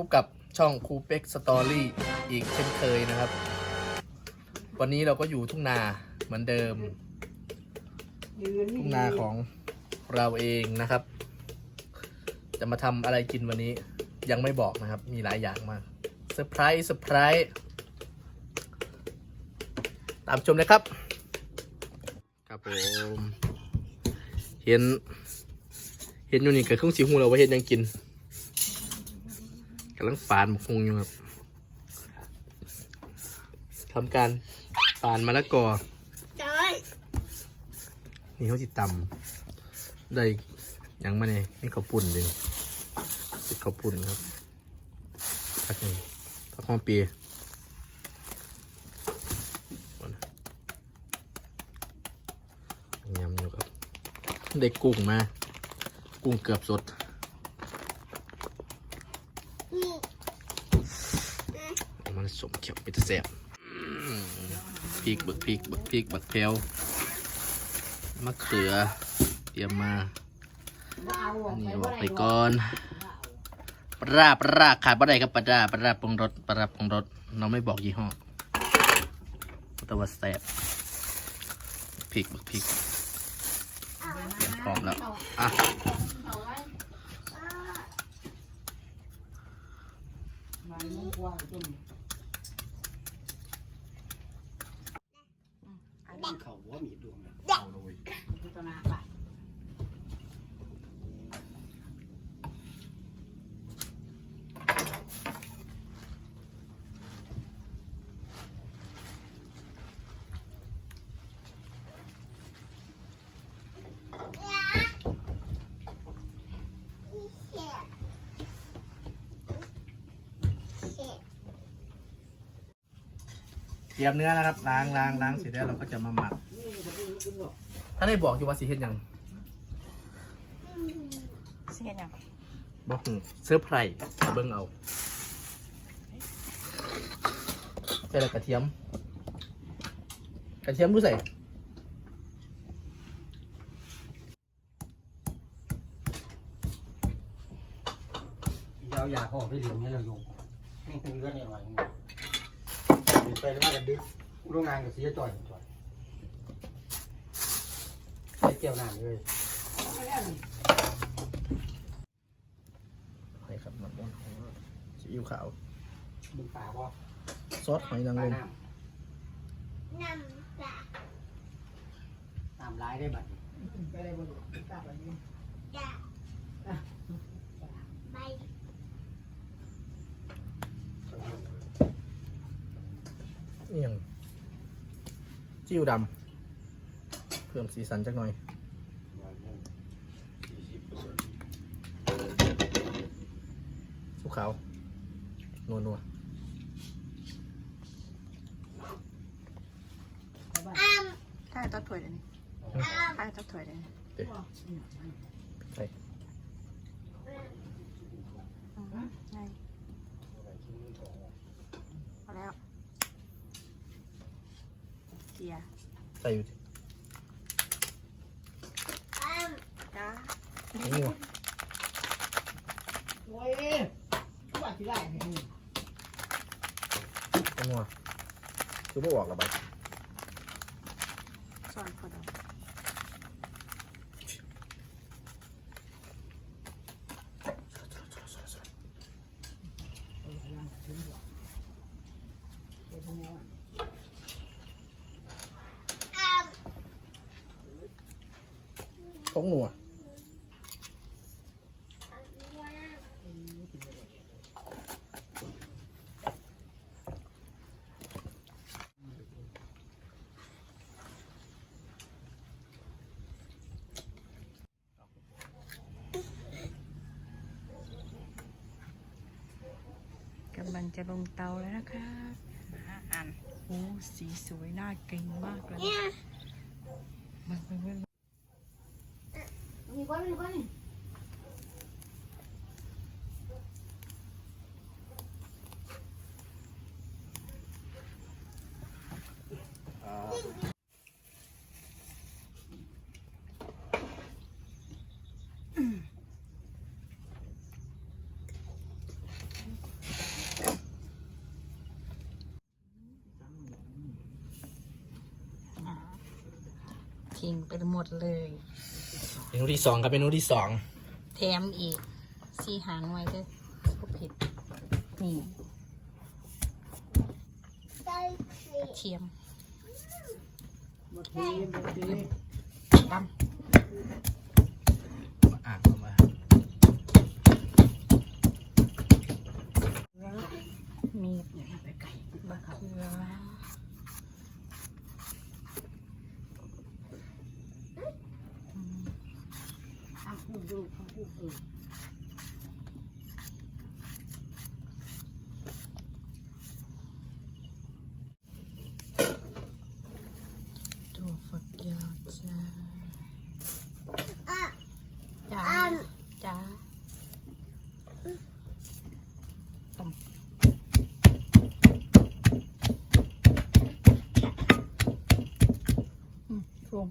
บกับช่องครูเป็กสตอรี่อีกเช่นเคยนะครับ วันนี้เราก็อยู่ทุ่งนาเหมือนเดิม ทุ่งนาของเราเองนะครับ จะมาทำอะไรกินวันนี้ยังไม่บอกนะครับ มีหลายอย่างมากเซอร์ไพรส์เซอร์ไพรส์ตามชมเลยครับ ครับผมเห็น เห็นอยู่นี่เกิดขึ้นสีหูเราว่าเห็นยังกิน กำลังฝานหมกฮุงอยู่ครับทำการฝานมะละกอนี่เขาจิตตำได้หยังมาเนี่ยนี่ข้าวปุ่นเลยติดข้าวปุ่นครับพักหนึ่งพักห้องปียำอยู่ครับได้กุ้งมา กุ้งเกือบสด มันสมเขียวเป็นตะ แสบพริกบักพริกบักพริกบักแพรวมะเขือ เตรียมมานนี้บอกไปก่อนปลาร้าปลาขาดปลาใดครับปลาร้าปลาร้าปรุงรสปลาปรุงรสเราไม่บอกยี่ห้อแต่ว่าแสบพริกบักพริกพร้อมแล้วอะเขาว่ามีดวงนะ เต รียมเนื้อนะครับล้างล้างล้างเสร็จแล้วเราก็จะมาหมัก ถ้าได้บอกอยู่ว่าสีเห็นยังเสียยังบอกหูเสื้อร์ไพรส์เบิ้งเอาใส่แล้วกระเทียม กระเทียมรู้ใส่ยาวยาพ่อไปเหลืองเนี่ยเราอยู่นี่เป็นเลือดเนี่ยหน่อย ไปแล้วมากันดึกโรงงานกับเสียจ่อยจ่อยใส่เกี่ยวน้ำเลยหอยครับน้ำมันของซีอิ๊วขาวมึงป่าว่าซอสหอยนางป่ารมน้ำน้ำร้ายได้บัดนี้นี่ยัง จิ้วดำเพิ่มสีสันจักหน่อยสุกขาวนัวนัวถ้าจะถ้วยเลยวนี่ถ้าจะถ้วยเลยวนี่เดี๋ยวใส่ อืมไงพอแล้วเกียร์ ใส่อยู่ที่จ้านี่วะโอ้ยว่าที่ไรเนี่ยนัวคือไม่ออกหรอใบสอนพอดอก ลังจะลงเตาแล้วนะครับห้าอันโอ้สีสวยน่ากินมากเลยมันเป็นเรื่องมีก้อนมีก้อนนี่ ทิ้งไปหมดเลย เมนูที่สองครับเมนูที่สองแถมอีกซีหางไว้ด้วยก็ผิดนี่กระเทียมดอ่านเข้ามาำมีบะเขือ ตัวฝักยาวจ้าจ้าจ้าต้มอืมรวม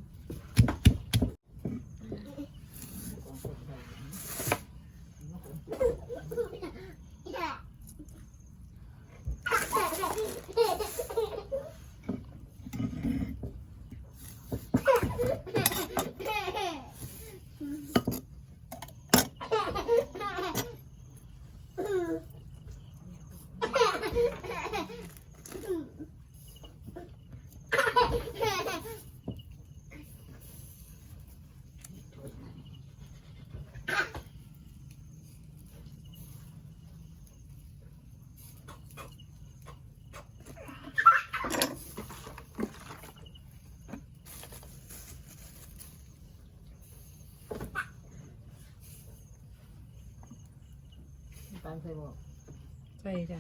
ตังใส่บอกใส่จ้ะ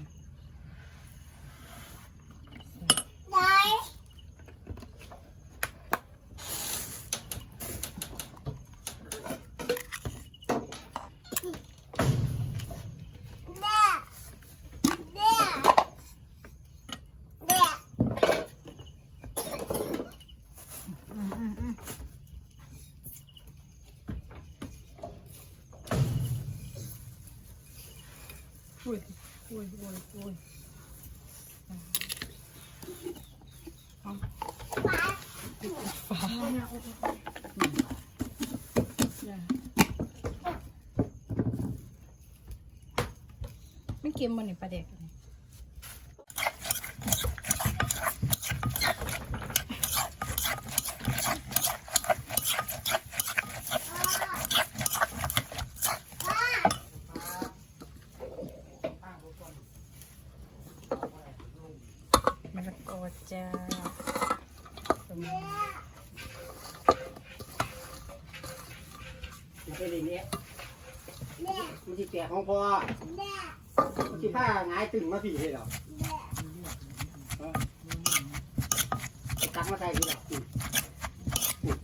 อืมอืมอืมอุ้ โอ้ยอุ้ยอุ้ยเอาฟ้าอย่าไม่เค็มมันนี่ประเด็กนี่ มะละกอจ้า มันเป็นอย่างนี้มันจะแจก ของพ่อมันจะผ้าหงายตึงมาผีเลยเหรอตักมาใส่ดีหรอ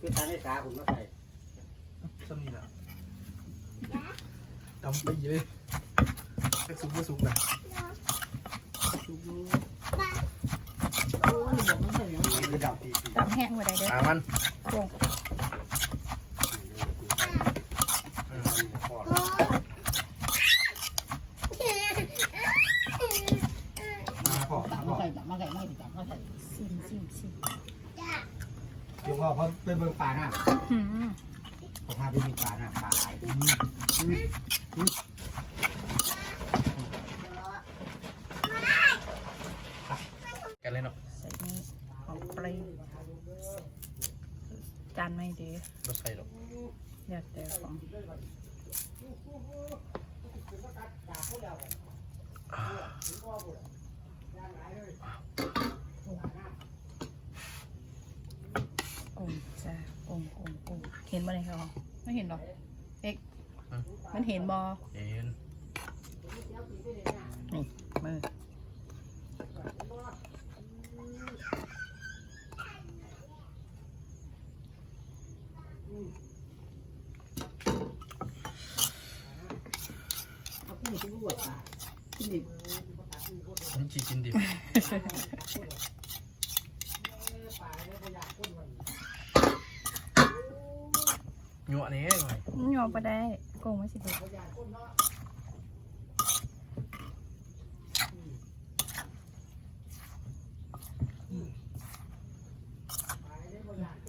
คือตักให้สาผมมาใส่ส้มนี่แหละตำไปเยอะแค่ซุปก็ซุปนะคือดับตีตำแห้งไว้ได้เด้ออ่ามันโป่ง มาพ่อมาพ่อ ใส่มาใส่มาใส่มาใส่ ซิมซิมซิมเดี๋ยวพ่อเขาไปเบิ่งป่าหน้าหืมผมพาไปดูป่าหน้าป่าไหลกันเลยเนาะ ใส่นี่เอาไปจานไม่ดี รสไฟหรอก เดี๋ยวแต่ของกุ้งจ้ากุ้งกุ้งกุ้งเห็นบ่เลยครับไม่เห็นหรอกเอ็กมันเห็นบอเอ็นนี่มือเอาขึ้นไปบวชอะขึ้นดินี่จีกินดิบหยวนี่หน่อย หยอไปได้โกงไม่สิเด็ก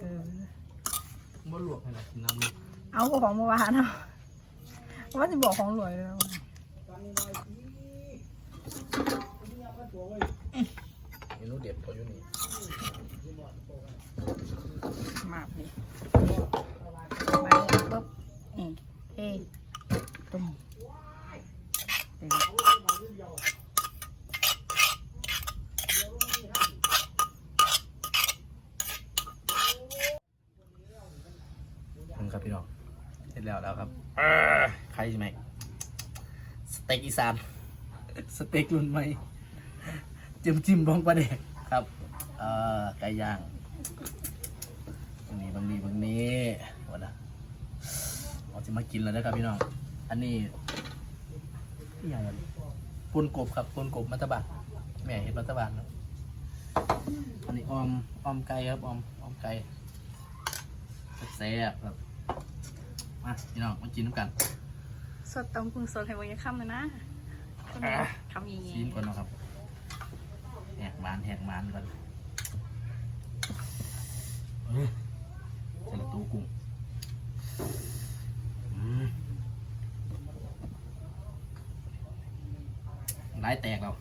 เออเอาของเมื่อวานเนาะว่าจะบอกของรวยแล้วเมนูเด็ดเขาอยู่นี่มากเลยมาเลยปุ๊บ นี่เทตุ่มเดี๋ยวอืมครับพี่น้องเสร็จแล้วแล้วครับใครใช่ไหมสเต็กอีสานสเต็กรุ่นใหม่จิ้มจิ้มบองปลาเด็กครับไก่ย่างบางนี้บางนี้บางนี้วันนะ จะมากินแล้วนะครับพี่น้อง อันนี้นี่อย่างไรปุนกบครับปุนกบมัตตบานแม่เห็ดมัตตบานครับอันนี้ออมออมไก่ครับออมออมไก่แซ่บๆครับมาพี่น้องมากินน้ำกันสดตำกุ้งสดให้วันยังค่ำเลยนะทำอย่างงี้ซีนก่อนเนาะครับแหกมานแหกมานก่อนเฮ้ยใส่ละตูกุ้งอืม ไล่แตกแล้ว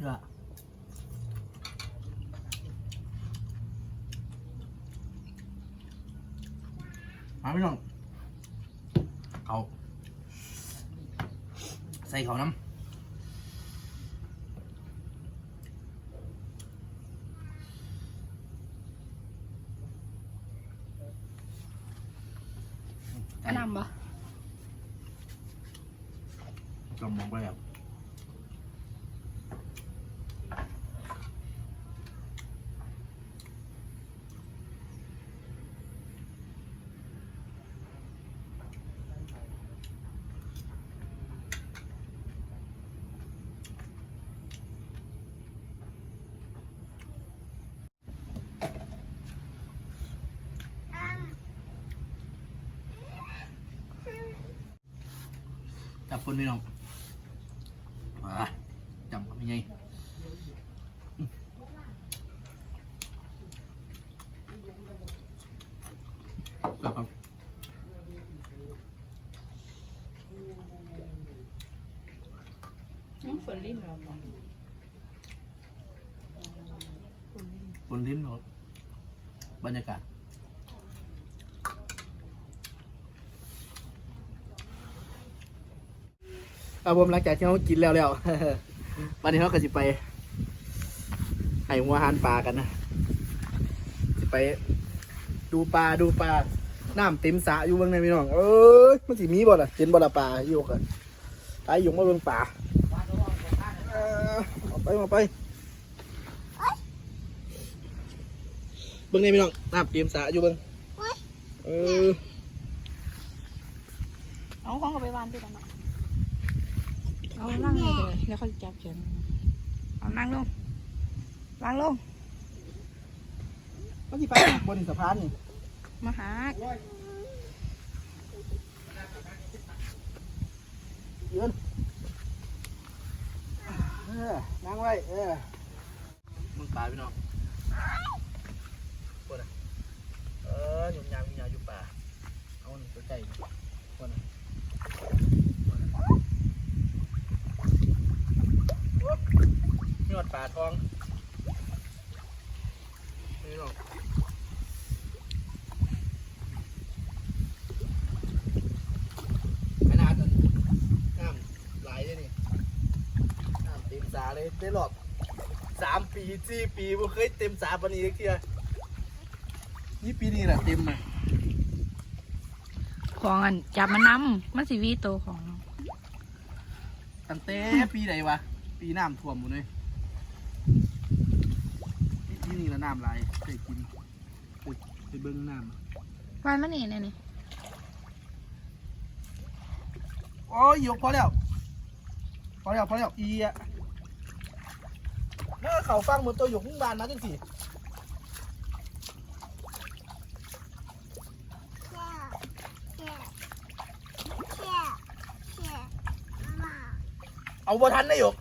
เยอะมาพี่น้องเอาใส่เขาน้ำ กระนำปะ กำมองไปครับจับ คนพี่น้องมาจำเขาไม่ไงครับครับน้องฝนลิ้นเราปะบนลิ้นรถบรรยากาศ ครับผมหลังจากที่เรากินแล้วแล้ววันนี้เราก็จะไปให้หัวหารปลากันนะจะไป ดูปลาดูปลาน้ำเต็มสระอยู่เบางในพี่น้องเอ้ยมันสิมีบ่ล่ะเห็นบ่ล่ะปลาอยู่กันตายอยู่มาเบิ่งปลาเออเอาไปเอาไปเบิ่งในพี่น้องน้ำเต็มสระอยู่เบิ่งเออเอาของเขาไปวานด้วยกันนะ เอานั่งลงเลยแล้วเขาจะจับเขียนเอานั่งลงวางลงมันสิไปบนสะพานนี่มาหายืนเออนั่งไว้เออมึงปลาพี่น้องปวดอะเออหยุ่มยามหยุ่มยามอยู่ป่าเอาหนึ่งตัวใจปวดอะ นี่หอดปลาทอง นี่น้องขนาดนั้นน้ำไหลเลยนี่น้ำเต็มสาเลยได้หลอบสามปีสี่ปีบ่เคยเต็มสาปานนี้เลยเทียนี่ปีนี้แหละเต็มอะของอันจับมานำมันสิวีโตของตั้งแต่ปีไหนวะ ปีน้ำท่วมหมดเลยปีนี้ละน้ำไหลายเคยกินเคยไปเบิ้งน้ำวันมันนี่เนี่ยนี่โอ้ยยกพอแล้วพอแล้วพอแล้วอีอะเมื่อเขาฟังหมดตัวหยกมุ่งบานมาจังสิเอาบ่ทันได้หยก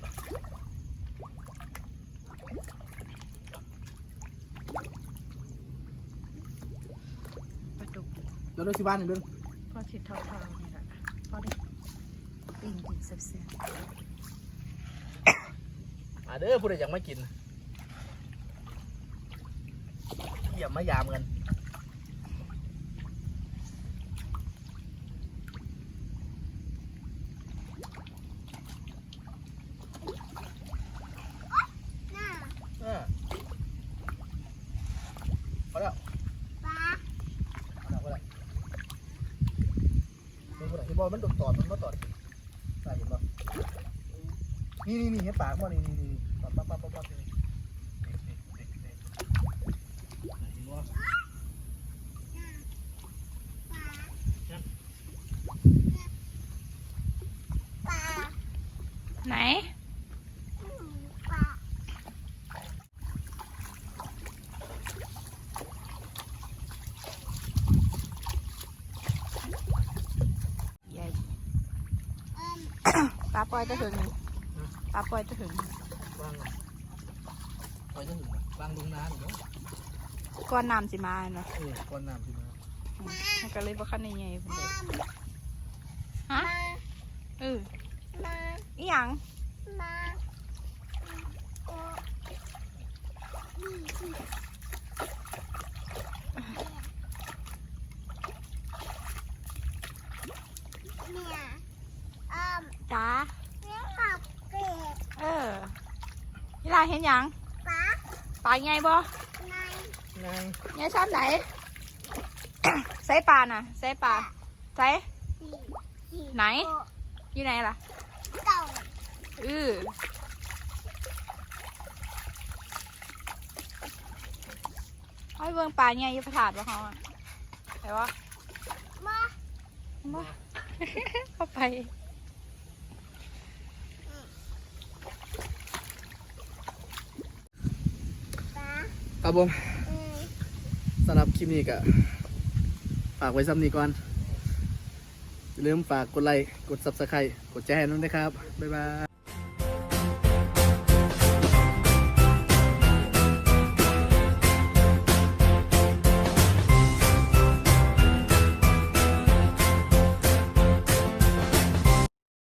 แล้ว ด้วยที่บ้านนี่เบิ้งพอชิดเท่าๆนี่แหละพอได้ปิ้งกินแซ่บอ่าเด้อผู้ใดอยากมากินเยี่ยมมายามกันเออพอแล้วพอแล้วพอแล้วดูผู้ใดที่ บอลมันโดดตอดมันมาตอดใส่เห็นบ่นี่นี่นี่เห็นปากบ่นี่นี่นี่ปั๊บปั๊บปั๊บปั๊บปั๊บนี่เด็กเด็กเด็กเด็กเห็นบ่ ๆไหนใหญ่ ปลาปล่อยจะถึงปลาปล่อยจะถึงวางไปจะถึงวางลงน้ำเนาะก้อนน้ำสิมาเนาะเออก้อนน้ำที่มามันก็เลยบ่คันใหญ่ๆพุ่นเด้ฮะเอออีหยังจ้าเออนี่ลา เห็นหยังปลาใหญ่บ่นางเนี่ยชอบไหน ใส่ปลาน่ะ ใส่ปลาใส่ไหนอยู่ไหนล่ะอือให้เบิ่งปลาเนี่ยอยู่ประถาดวะเขาอะแต่ว่ามา มา เข้าไป ครับผมสำหรับคลิปนี้ก็ฝากไว้ซ้ำนี้ก่อนอย่าลืมฝากกดไลค์ กด subscribe กดแชร์น้องด้วยครับ บ๊ายบาย